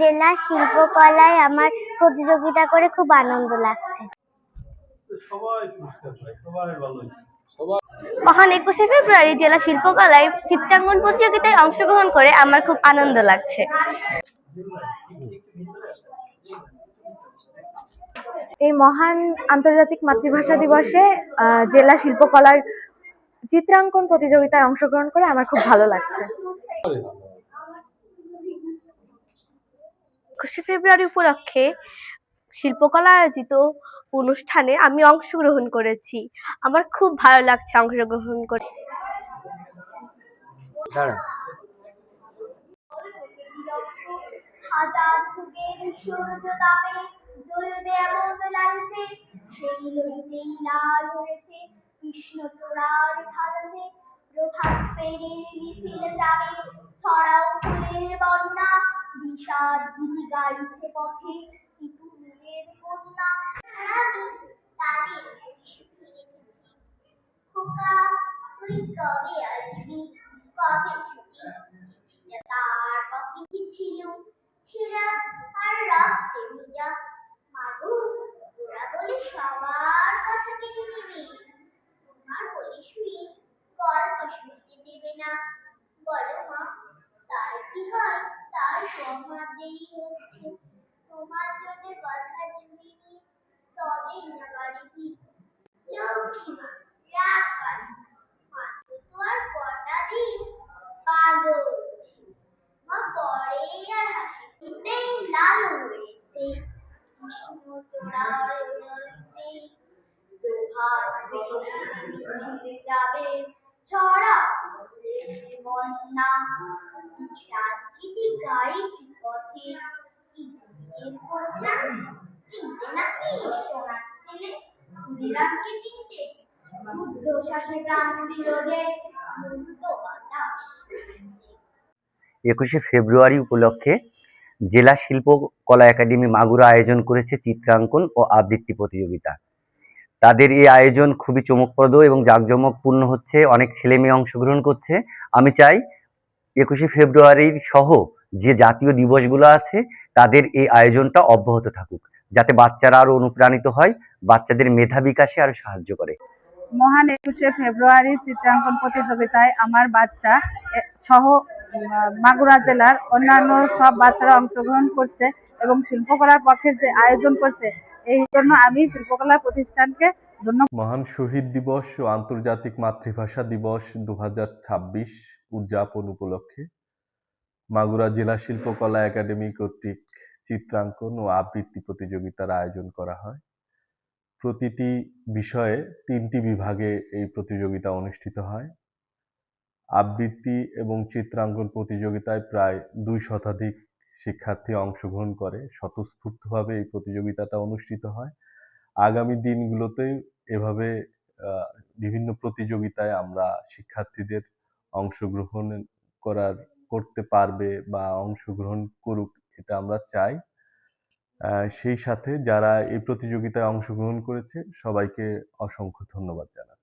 জেলা শিল্পকলায় আমার প্রতিযোগিতা করে খুব আনন্দ লাগছে। মহান একুশে ফেব্রুয়ারি জেলা শিল্পকলায় চিত্রাঙ্কন প্রতিযোগিতায় অংশগ্রহণ করে আমার খুব আনন্দ লাগছে। এই মহান আন্তর্জাতিক মাতৃভাষা দিবসে জেলা শিল্পকলার চিত্রাঙ্কন প্রতিযোগিতায় অংশগ্রহণ করে আমার খুব ভালো লাগছে। একুশে ফেব্রুয়ারি উপলক্ষে শিল্পকলা আয়োজিত অনুষ্ঠানে আমি অংশগ্রহণ করেছি। আমার খুব ভালো লাগছে অংশগ্রহণ করে। হাজার যুগের সূর্য তাপে জ্বলবে এমন লালচে সেই লইতেই লাল হয়েছে কৃষ্ণচূড়ার ঢালছে প্রভাত ফেরির মিছিল যাবে ছড়াও ফুলের বন্যা বিষাদ গীতি গাইছে পথে তিতুমিরের কন্যা আমি তালে ফিরে গেছি। খোকা, তুই কবে আসবি? কবে ছুটি? তার পকেটে ছিল। ছেঁড়া আর রাখতে ভিজা মাগো ওরা বলে সবার কথা কেড়ে নেবে। তোমার বলে শুয়ে গল্প শুনতে দেবে না। বলো মা, তাই কি হয়? তাই তো দেরি হচ্ছে। তোমার জন্য কথা জুড়িনি তবেই না বাড়ি ফিরবো লক্ষ্মী মা, রাগ করে মাত্র কটা দিন পাগল মা পরে আর হাসি দিতেই লাল হয়েছে। কৃষ্ণ যাবে ছড়া বন্যা বিষাদ পথে চিনতে নাকি সোনার ছেলে? চিনতে প্রাণ একুশে ফেব্রুয়ারি উপলক্ষে জেলা শিল্পকলা একাডেমি মাগুরা আয়োজন করেছে চিত্রাঙ্কন ও আবৃত্তি প্রতিযোগিতা। তাদের এই আয়োজন খুবই চমকপ্রদ এবং জাঁকজমকপূর্ণ হচ্ছে। অনেক ছেলে মেয়ে অংশগ্রহণ করছে। আমি চাই একুশে ফেব্রুয়ারির সহ যে জাতীয় দিবসগুলো আছে তাদের এই আয়োজনটা অব্যাহত থাকুক যাতে বাচ্চারা আরও অনুপ্রাণিত হয় বাচ্চাদের মেধা বিকাশে আরও সাহায্য করে। মহান একুশে ফেব্রুয়ারি চিত্রাঙ্কন প্রতিযোগিতায় আমার বাচ্চা সহ মাগুরা জেলার অন্যান্য সব বাচ্চারা অংশগ্রহণ করছে এবং শিল্পকলার পক্ষে যে আয়োজন করছে এই জন্য আমি শিল্পকলা প্রতিষ্ঠানকে ধন্যবাদ মহান শহীদ দিবস ও আন্তর্জাতিক মাতৃভাষা দিবস দু হাজার ছাব্বিশ উদযাপন উপলক্ষে মাগুরা জেলা শিল্পকলা একাডেমি কর্তৃক চিত্রাঙ্কন ও আবৃত্তি প্রতিযোগিতার আয়োজন করা হয়। প্রতিটি বিষয়ে তিনটি বিভাগে এই প্রতিযোগিতা অনুষ্ঠিত হয়। আবৃত্তি এবং চিত্রাঙ্কন প্রতিযোগিতায় প্রায় দুই শতাধিক শিক্ষার্থী অংশগ্রহণ করে। স্বতঃস্ফূর্তভাবে এই প্রতিযোগিতাটা অনুষ্ঠিত হয়। আগামী দিনগুলোতে এভাবে বিভিন্ন প্রতিযোগিতায় আমরা শিক্ষার্থীদের অংশগ্রহণ করার করতে পারবে বা অংশগ্রহণ করুক, এটা আমরা চাই। সেই সাথে যারা এই প্রতিযোগিতায় অংশগ্রহণ করেছে, সবাইকে অসংখ্য ধন্যবাদ জানাই